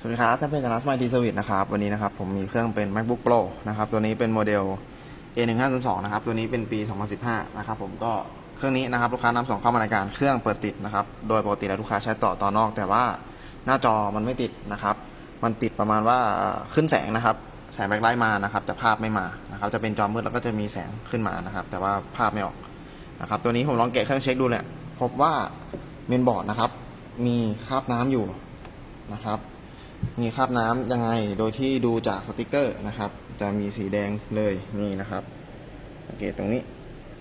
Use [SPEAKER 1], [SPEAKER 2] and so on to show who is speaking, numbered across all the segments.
[SPEAKER 1] สวัสดีครับท่านเป็นคณะสมาร์ทดีเซอร์วิสนะครับ วันนี้นะครับผมมีเครื่องเป็น macbook pro นะครับ ตัวนี้เป็นโมเดล a 1 5 0 2นะครับ ตัวนี้เป็นปี 2015 นะครับ ผมก็เครื่องนี้นะครับลูกค้านำส่งเข้ามาในการเครื่องเปิดติดนะครับ โดยปกติแล้วลูกค้าใช้ต่อต่อนอก แต่ว่าหน้าจอมันไม่ติดนะครับ มันติดประมาณว่าขึ้นแสงนะครับ แสงแบ็คไลท์มานะครับ แต่ภาพไม่มานะครับ จะเป็นจอมืดแล้วก็จะมีแสงขึ้นมานะครับ แต่ว่าภาพไม่ออกนะครับ ตัวนี้ผมลองแกะเครื่องเช็คดูเนี่ยพบว่าเมนบอร์ดนะครับ มีคราบน้ำอยู่นะครับ มีคราบน้ำยังไง โดยที่ดูจากสติกเกอร์นะครับ จะมีสีแดงเลยนี่นะครับสังเกตตรงนี้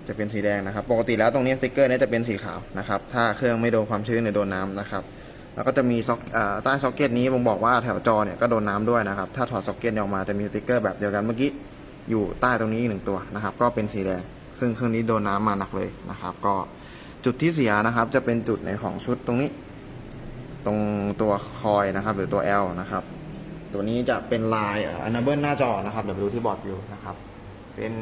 [SPEAKER 1] จะเป็นสีแดงนะครับ ปกติแล้วตรงนี้สติกเกอร์นี้จะเป็นสีขาวนะครับ ถ้าเครื่องไม่โดนความชื้นหรือโดนน้ำนะครับ แล้วก็จะมีซ็อกใต้ซ็อกเก็ตนี้ผมบอกว่าแถวจอเนี่ยก็โดนน้ำด้วยนะครับ ถ้าถอดซ็อกเก็ตออกมาจะมีสติกเกอร์แบบเดียวกันเมื่อกี้อยู่ใต้ตรงนี้อีกหนึ่งตัวนะครับ ก็เป็นสีแดง ซึ่งเครื่องนี้โดนน้ำมาหนักเลยนะครับ ก็จุดที่เสียนะครับ จะเป็นจุดในของชุดตรงนี้ ตรงตัวคอยนะครับ หรือตัว L นะครับ ตัวนี้จะเป็นลายอันนาเบิลหน้าจอนะครับ เดี๋ยวไปดูที่บอร์ดวิวนะครับ เป็น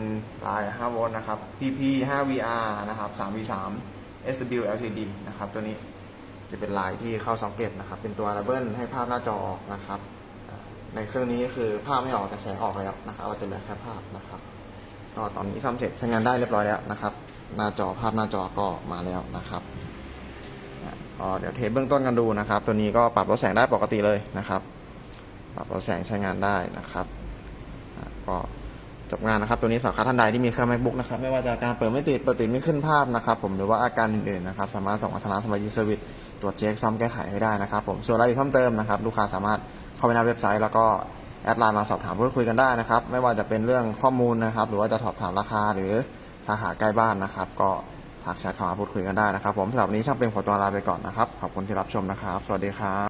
[SPEAKER 1] ลาย 5 โวลต์นะครับ PP 5 VR นะครับ 3 V3 SW LTD นะครับ ตัวนี้จะเป็นลายที่เข้าซ็อกเก็ตนะครับ เป็นตัวอันาเบิลให้ภาพหน้าจอออกนะครับ ในเครื่องนี้คือภาพไม่ออกแต่แสงออกแล้วนะครับเราจะเหลือแค่ภาพนะครับ ก็ตอนนี้ซ่อมเสร็จใช้งานได้เรียบร้อยแล้วนะครับ หน้าจอภาพหน้าจอก็มาแล้วนะครับ เดี๋ยวเทสเบื้องต้นกันดูนะครับ ตัวนี้ก็ปรับลดแสงได้ปกติเลยนะครับ ปรับลดแสงใช้งานได้นะครับก็จบงานนะครับ ตัวนี้สำหรับท่านใดที่มีเครื่อง macbook นะครับ ไม่ว่าจะการเปิดไม่ติดเปิดติดไม่ขึ้นภาพนะครับ ผมหรือว่าอาการอื่นๆนะครับ สามารถส่งมาทางร้าสมาร์ทเซอร์วิสตรวจเช็คซ่อมแก้ไขให้ได้นะครับ ผมส่วนรายละเอียดเพิ่มเติมนะครับลูกค้าสามารถเข้าไปในเว็บไซต์แล้วก็แอดไลน์มาสอบถามพูดคุยกันได้นะครับ ไม่ว่าจะเป็นเรื่องข้อมูลนะครับ หรือว่าจะสอบถามราคาหรือสาขาใกล้บ้านนะครับ ก็ ทักแชทเข้ามาพูดคุยกันได้นะครับผมสำหรับวันนี้ช่างเป็นขอตัวลาไปก่อนนะครับ ขอบคุณที่รับชมนะครับ สวัสดีครับ